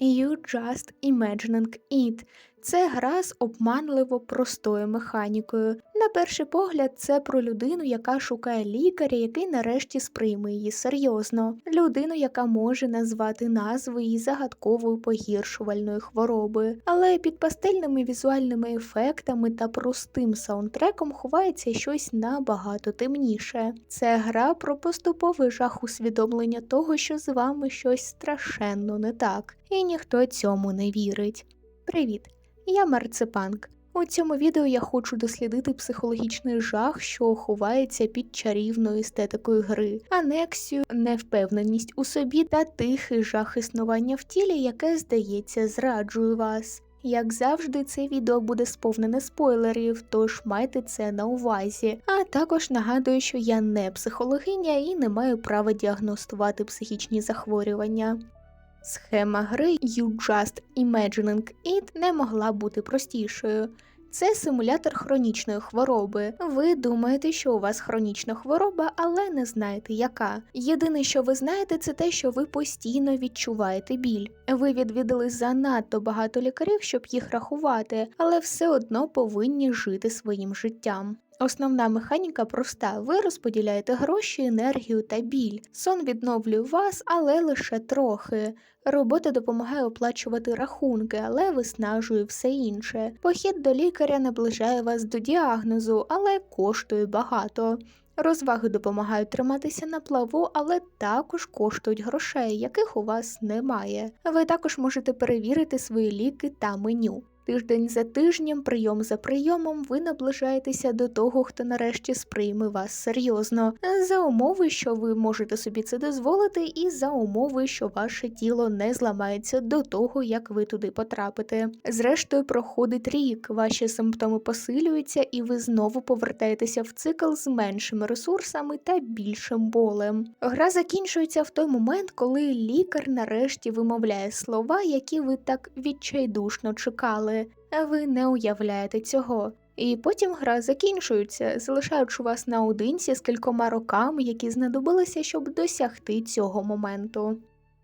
You Just Imagining It. Це гра з обманливо простою механікою. На перший погляд, це про людину, яка шукає лікаря, який нарешті сприйме її серйозно. Людину, яка може назвати назву її загадкової погіршувальної хвороби. Але під пастельними візуальними ефектами та простим саундтреком ховається щось набагато темніше. Це гра про поступовий жах усвідомлення того, що з вами щось страшенно не так, і ніхто цьому не вірить. Привіт! Я Марципанк. У цьому відео я хочу дослідити психологічний жах, що ховається під чарівною естетикою гри, анексію, невпевненість у собі та тихий жах існування в тілі, яке, здається, зраджує вас. Як завжди, це відео буде сповнене спойлерів, тож майте це на увазі. А також нагадую, що я не психологиня і не маю права діагностувати психічні захворювання. Схема гри You Just Imagining It не могла бути простішою. Це симулятор хронічної хвороби. Ви думаєте, що у вас хронічна хвороба, але не знаєте яка. Єдине, що ви знаєте, це те, що ви постійно відчуваєте біль. Ви відвідали занадто багато лікарів, щоб їх рахувати, але все одно повинні жити своїм життям. Основна механіка проста: ви розподіляєте гроші, енергію та біль. Сон відновлює вас, але лише трохи. Робота допомагає оплачувати рахунки, але виснажує все інше. Похід до лікаря наближає вас до діагнозу, але коштує багато. Розваги допомагають триматися на плаву, але також коштують грошей, яких у вас немає. Ви також можете перевірити свої ліки та меню. Тиждень за тижнем, прийом за прийомом, ви наближаєтеся до того, хто нарешті сприйме вас серйозно, за умови, що ви можете собі це дозволити, і за умови, що ваше тіло не зламається до того, як ви туди потрапите. Зрештою, проходить рік, ваші симптоми посилюються, і ви знову повертаєтеся в цикл з меншими ресурсами та більшим болем. Гра закінчується в той момент, коли лікар нарешті вимовляє слова, які ви так відчайдушно чекали а ви не уявляєте цього. І потім гра закінчується, залишаючи вас наодинці з кількома роками, які знадобилися, щоб досягти цього моменту.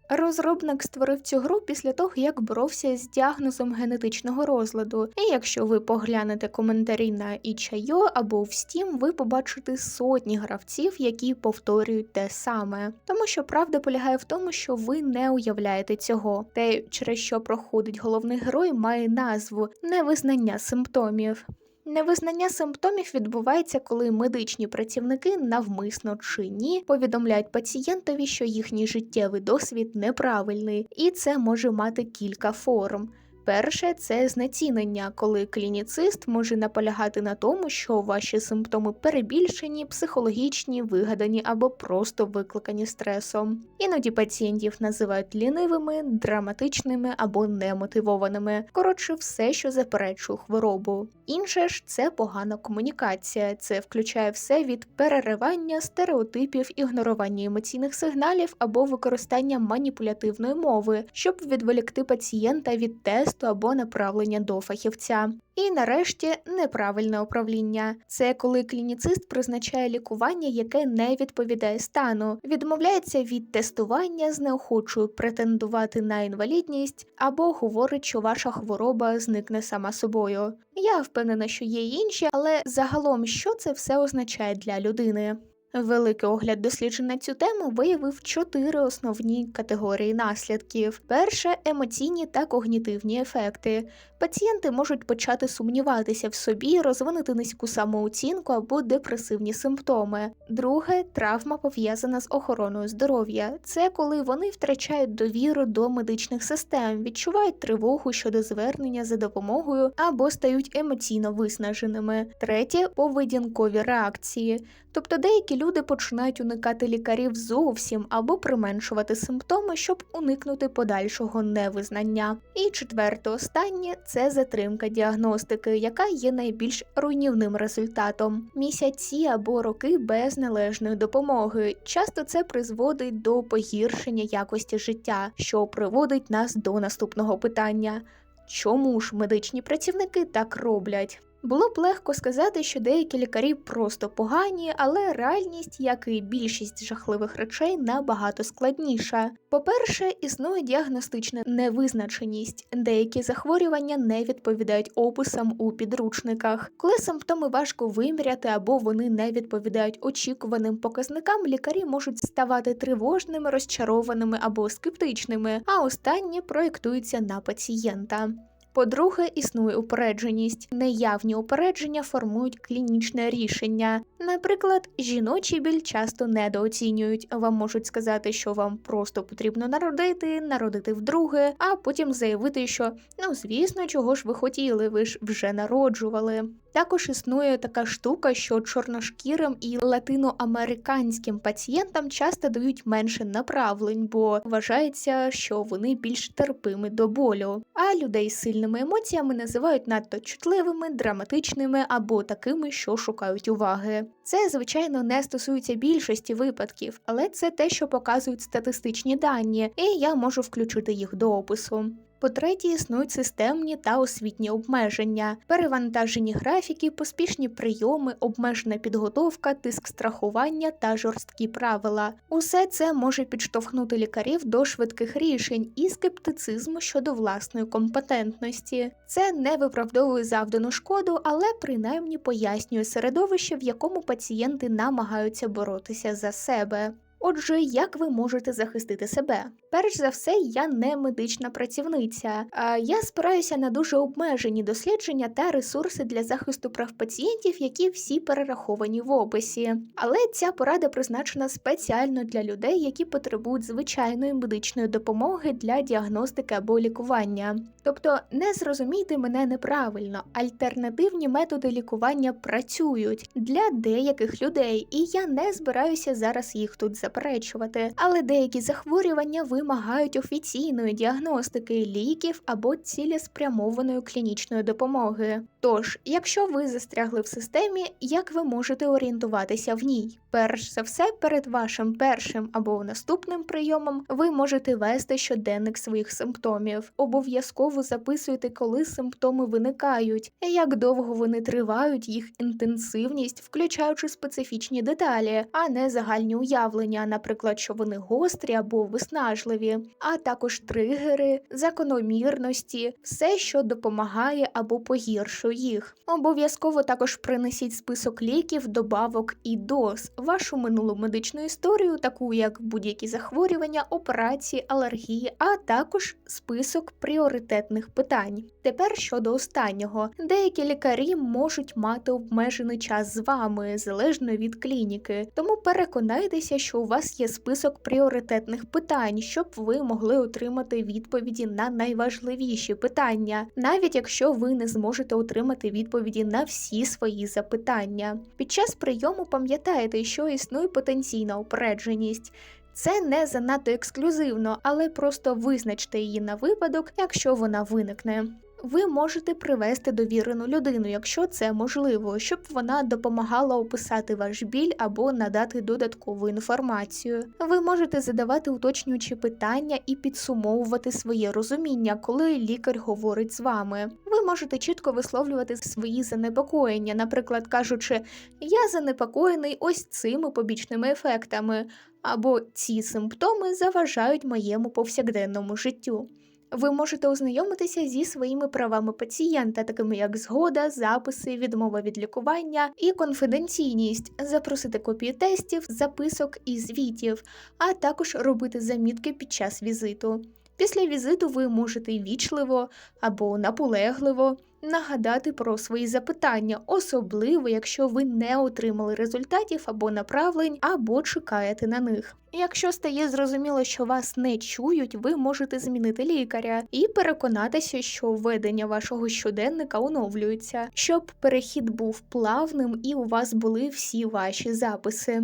Розробник створив цю гру після того, як боровся з діагнозом генетичного розладу. І якщо ви поглянете коментарі на itch.io або в Steam, ви побачите сотні гравців, які повторюють те саме. Тому що правда полягає в тому, що ви не уявляєте цього. Те, через що проходить головний герой, має назву невизнання симптомів. Невизнання симптомів відбувається, коли медичні працівники навмисно чи ні повідомляють пацієнтові, що їхній життєвий досвід неправильний, і це може мати кілька форм. Перше це знецінення, коли клініцист може наполягати на тому, що ваші симптоми перебільшені, психологічні, вигадані або просто викликані стресом. Іноді пацієнтів називають лінивими, драматичними або немотивованими. Коротше, все, що заперечує хворобу. Інше ж це погана комунікація. Це включає все від переривання стереотипів, ігнорування емоційних сигналів або використання маніпулятивної мови, щоб відволікти пацієнта від тесту або направлення до фахівця. І нарешті неправильне управління. Це коли клініцист призначає лікування, яке не відповідає стану, відмовляється від тестування, знеохочує претендувати на інвалідність або говорить, що ваша хвороба зникне сама собою. Я впевнена, що є інші, але загалом що це все означає для людини? Великий огляд досліджень на цю тему виявив чотири основні категорії наслідків: перше емоційні та когнітивні ефекти. Пацієнти можуть почати сумніватися в собі, розвинути низьку самооцінку або депресивні симптоми. Друге травма пов'язана з охороною здоров'я. Це коли вони втрачають довіру до медичних систем, відчувають тривогу щодо звернення за допомогою або стають емоційно виснаженими. Третє поведінкові реакції. Тобто деякі люди починають уникати лікарів зовсім або применшувати симптоми, щоб уникнути подальшого невизнання. І четверте, останнє це затримка діагностики, яка є найбільш руйнівним результатом. Місяці або роки без належної допомоги. Часто це призводить до погіршення якості життя, що приводить нас до наступного питання: чому ж медичні працівники так роблять? Було б легко сказати, що деякі лікарі просто погані, але реальність, як і більшість жахливих речей, набагато складніша. По-перше, існує діагностична невизначеність, деякі захворювання не відповідають описам у підручниках. Коли симптоми важко виміряти або вони не відповідають очікуваним показникам, лікарі можуть ставати тривожними, розчарованими або скептичними, а останні проєктуються на пацієнта. По-друге, існує упередженість. Неявні упередження формують клінічне рішення. Наприклад, жіночий біль часто недооцінюють. Вам можуть сказати, що вам просто потрібно народити, народити вдруге, а потім заявити, що ну звісно, чого ж ви хотіли, ви ж вже народжували. Також існує така штука, що чорношкірим і латиноамериканським пацієнтам часто дають менше направлень, бо вважається, що вони більш терпими до болю. А людей з сильними емоціями називають надто чутливими, драматичними або такими, що шукають уваги. Це, звичайно, не стосується більшості випадків, але це те, що показують статистичні дані, і я можу включити їх до опису. По-третє, існують системні та освітні обмеження, перевантажені графіки, поспішні прийоми, обмежена підготовка, тиск страхування та жорсткі правила. Усе це може підштовхнути лікарів до швидких рішень і скептицизму щодо власної компетентності. Це не виправдовує завдану шкоду, але принаймні пояснює середовище, в якому пацієнти намагаються боротися за себе. Отже, як ви можете захистити себе? Перш за все, я не медична працівниця. Я спираюся на дуже обмежені дослідження та ресурси для захисту прав пацієнтів, які всі перераховані в описі. Але ця порада призначена спеціально для людей, які потребують звичайної медичної допомоги для діагностики або лікування. Тобто, не зрозумійте мене неправильно, альтернативні методи лікування працюють для деяких людей, і я не збираюся зараз їх тут заперечувати. Але деякі захворювання вимагають офіційної діагностики, ліків або цілеспрямованої клінічної допомоги. Тож, якщо ви застрягли в системі, як ви можете орієнтуватися в ній? Перш за все, перед вашим першим або наступним прийомом ви можете вести щоденник своїх симптомів. Обов'язково записуйте, коли симптоми виникають, як довго вони тривають, їх інтенсивність, включаючи специфічні деталі, а не загальні уявлення, наприклад, що вони гострі або виснажливі, а також тригери, закономірності, все, що допомагає або погіршує їх. Обов'язково також принесіть список ліків, добавок і доз, вашу минулу медичну історію, таку як будь-які захворювання, операції, алергії, а також список пріоритетних питань. Тепер щодо останнього, деякі лікарі можуть мати обмежений час з вами залежно від клініки, тому переконайтеся, що у вас є список пріоритетних питань, щоб ви могли отримати відповіді на найважливіші питання, навіть якщо ви не зможете отримати відповіді на всі свої запитання. Під час прийому пам'ятайте, що існує потенційна упередженість. Це не занадто ексклюзивно, але просто визначте її на випадок, якщо вона виникне. Ви можете привести довірену людину, якщо це можливо, щоб вона допомагала описати ваш біль або надати додаткову інформацію. Ви можете задавати уточнюючі питання і підсумовувати своє розуміння, коли лікар говорить з вами. Ви можете чітко висловлювати свої занепокоєння, наприклад, кажучи, я занепокоєний ось цими побічними ефектами, або ці симптоми заважають моєму повсякденному життю. Ви можете ознайомитися зі своїми правами пацієнта, такими як згода, записи, відмова від лікування і конфіденційність, запросити копії тестів, записок і звітів, а також робити замітки під час візиту. Після візиту ви можете вічливо або наполегливо нагадати про свої запитання, особливо якщо ви не отримали результатів або направлень, або чекаєте на них. Якщо стає зрозуміло, що вас не чують, ви можете змінити лікаря і переконатися, що ведення вашого щоденника оновлюється, щоб перехід був плавним і у вас були всі ваші записи.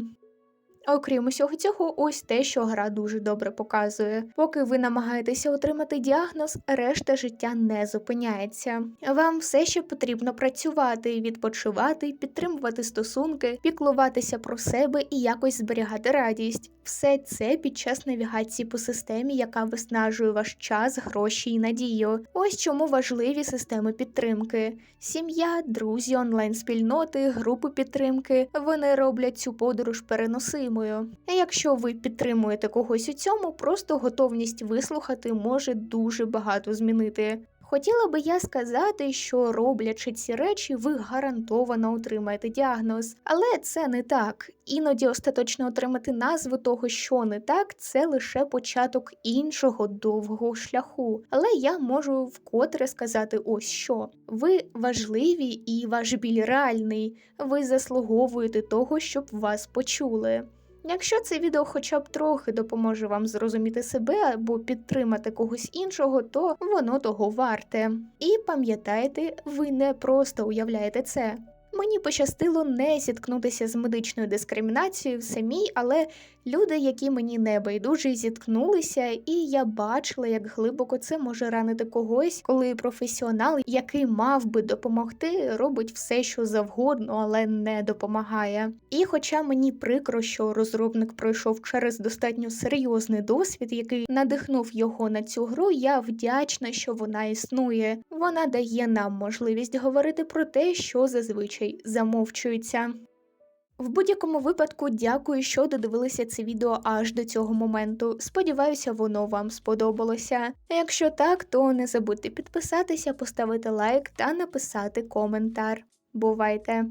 Окрім усього цього, ось те, що гра дуже добре показує. Поки ви намагаєтеся отримати діагноз, решта життя не зупиняється. Вам все ще потрібно працювати, відпочивати, підтримувати стосунки, піклуватися про себе і якось зберігати радість. Все це під час навігації по системі, яка виснажує ваш час, гроші і надію. Ось чому важливі системи підтримки: сім'я, друзі, онлайн-спільноти, групи підтримки. Вони роблять цю подорож переносимою. А якщо ви підтримуєте когось у цьому, просто готовність вислухати може дуже багато змінити. Хотіла би я сказати, що роблячи ці речі, ви гарантовано отримаєте діагноз, але це не так. Іноді остаточно отримати назву того, що не так, це лише початок іншого довгого шляху. Але я можу вкотре сказати ось що: ви важливі і ваш біль реальний. Ви заслуговуєте того, щоб вас почули. Якщо це відео хоча б трохи допоможе вам зрозуміти себе або підтримати когось іншого, то воно того варте. І пам'ятайте, ви не просто уявляєте це. Мені пощастило не зіткнутися з медичною дискримінацією в самій, але люди, які мені не байдужі, зіткнулися, і я бачила, як глибоко це може ранити когось, коли професіонал, який мав би допомогти, робить все, що завгодно, але не допомагає. І хоча мені прикро, що розробник пройшов через достатньо серйозний досвід, який надихнув його на цю гру, я вдячна, що вона існує. Вона дає нам можливість говорити про те, що зазвичай замовчується. В будь-якому випадку дякую, що додивилися це відео аж до цього моменту. Сподіваюся, воно вам сподобалося. Якщо так, то не забудьте підписатися, поставити лайк та написати коментар. Бувайте!